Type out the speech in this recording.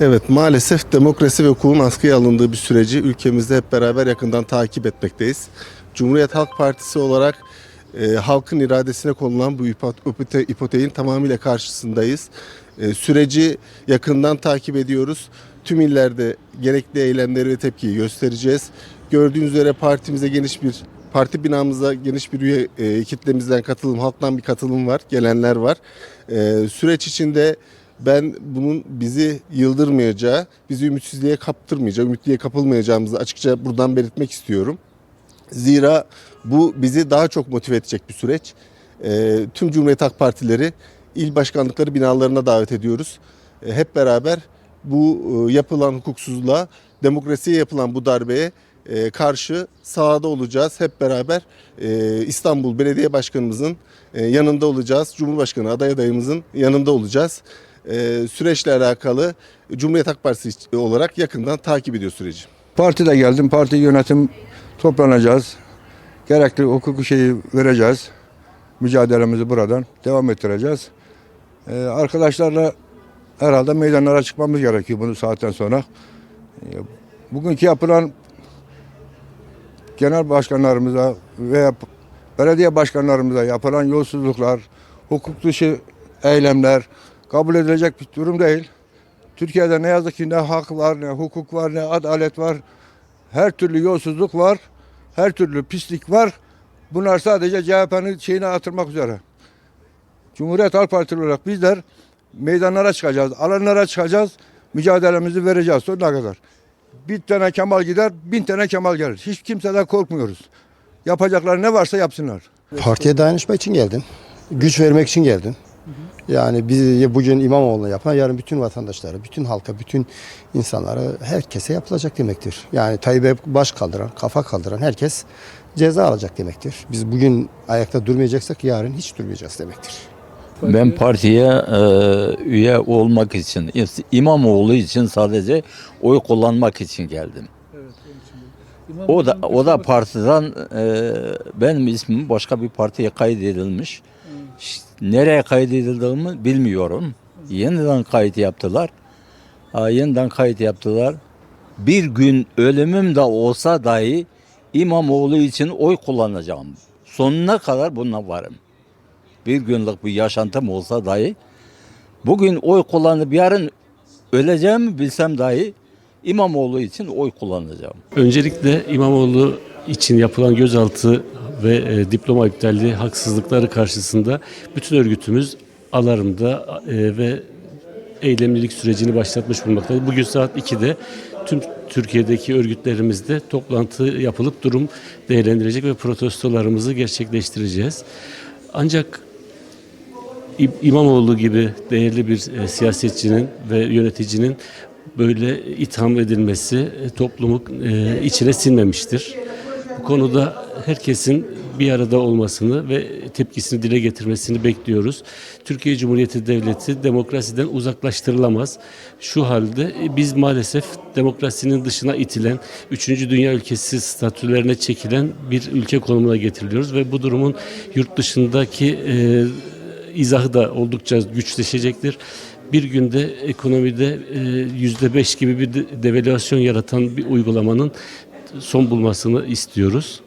Evet maalesef demokrasi ve hukukun askıya alındığı bir süreci ülkemizde hep beraber yakından takip etmekteyiz. Cumhuriyet Halk Partisi olarak e, halkın iradesine konulan bu ipo- ipote- ipoteğin tamamıyla karşısındayız. E, süreci yakından takip ediyoruz. Tüm illerde gerekli eylemleri ve tepkiyi göstereceğiz. Gördüğünüz üzere partimize geniş bir parti binamıza geniş bir üye e, kitlemizden katılım, halktan bir katılım var, gelenler var. E, süreç içinde ben bunun bizi yıldırmayacağı, bizi ümitsizliğe kaptırmayacağı, ümitliğe kapılmayacağımızı açıkça buradan belirtmek istiyorum. Zira bu bizi daha çok motive edecek bir süreç. Ee, tüm Cumhuriyet Halk Partileri il başkanlıkları binalarına davet ediyoruz. Ee, hep beraber bu e, yapılan hukuksuzluğa, demokrasiye yapılan bu darbeye e, karşı sahada olacağız. Hep beraber e, İstanbul Belediye Başkanımızın e, yanında olacağız. Cumhurbaşkanı aday adayımızın yanında olacağız. E, süreçle alakalı Cumhuriyet Halk Partisi olarak yakından takip ediyor süreci. Partide geldim. Parti yönetim toplanacağız. Gerekli hukuku şeyi vereceğiz. Mücadelemizi buradan devam ettireceğiz. Ee, arkadaşlarla herhalde meydanlara çıkmamız gerekiyor bunu saatten sonra. Ee, bugünkü yapılan genel başkanlarımıza veya belediye başkanlarımıza yapılan yolsuzluklar, hukuk dışı eylemler kabul edilecek bir durum değil. Türkiye'de ne yazık ki ne hak var, ne hukuk var, ne adalet var. Her türlü yolsuzluk var, her türlü pislik var. Bunlar sadece CHP'nin şeyine atılmak üzere. Cumhuriyet Halk Partisi olarak bizler meydanlara çıkacağız, alanlara çıkacağız, mücadelemizi vereceğiz sonuna kadar. Bir tane Kemal gider, bin tane Kemal gelir. Hiç kimseden korkmuyoruz. Yapacakları ne varsa yapsınlar. Partiye dayanışma için geldim. Güç vermek için geldim. Yani biz bugün İmamoğlu'na yapan yarın bütün vatandaşlara, bütün halka, bütün insanlara, herkese yapılacak demektir. Yani Tayyip'e baş kaldıran, kafa kaldıran herkes ceza alacak demektir. Biz bugün ayakta durmayacaksak yarın hiç durmayacağız demektir. Ben partiye e, üye olmak için, İmamoğlu için sadece oy kullanmak için geldim. O da o da partiden e, benim ismim başka bir partiye kaydedilmiş. Nereye kaydedildiğimi bilmiyorum. Yeniden kayıt yaptılar. Ha, yeniden kayıt yaptılar. Bir gün ölümüm de olsa dahi İmamoğlu için oy kullanacağım. Sonuna kadar buna varım bir günlük bir yaşantım olsa dahi bugün oy kullanıp yarın öleceğimi bilsem dahi İmamoğlu için oy kullanacağım. Öncelikle İmamoğlu için yapılan gözaltı ve e, diploma iptalli haksızlıkları karşısında bütün örgütümüz alarmda e, ve eylemlilik sürecini başlatmış bulunmaktadır. Bugün saat 2'de tüm Türkiye'deki örgütlerimizde toplantı yapılıp durum değerlendirecek ve protestolarımızı gerçekleştireceğiz. Ancak İmamoğlu gibi değerli bir e, siyasetçinin ve yöneticinin böyle itham edilmesi e, toplumu e, içine sinmemiştir. Konuda herkesin bir arada olmasını ve tepkisini dile getirmesini bekliyoruz. Türkiye Cumhuriyeti Devleti demokrasiden uzaklaştırılamaz. Şu halde e, biz maalesef demokrasinin dışına itilen, 3. dünya ülkesi statülerine çekilen bir ülke konumuna getiriliyoruz ve bu durumun yurt dışındaki e, izahı da oldukça güçleşecektir. Bir günde ekonomide e, yüzde beş gibi bir de- devalüasyon yaratan bir uygulamanın son bulmasını istiyoruz.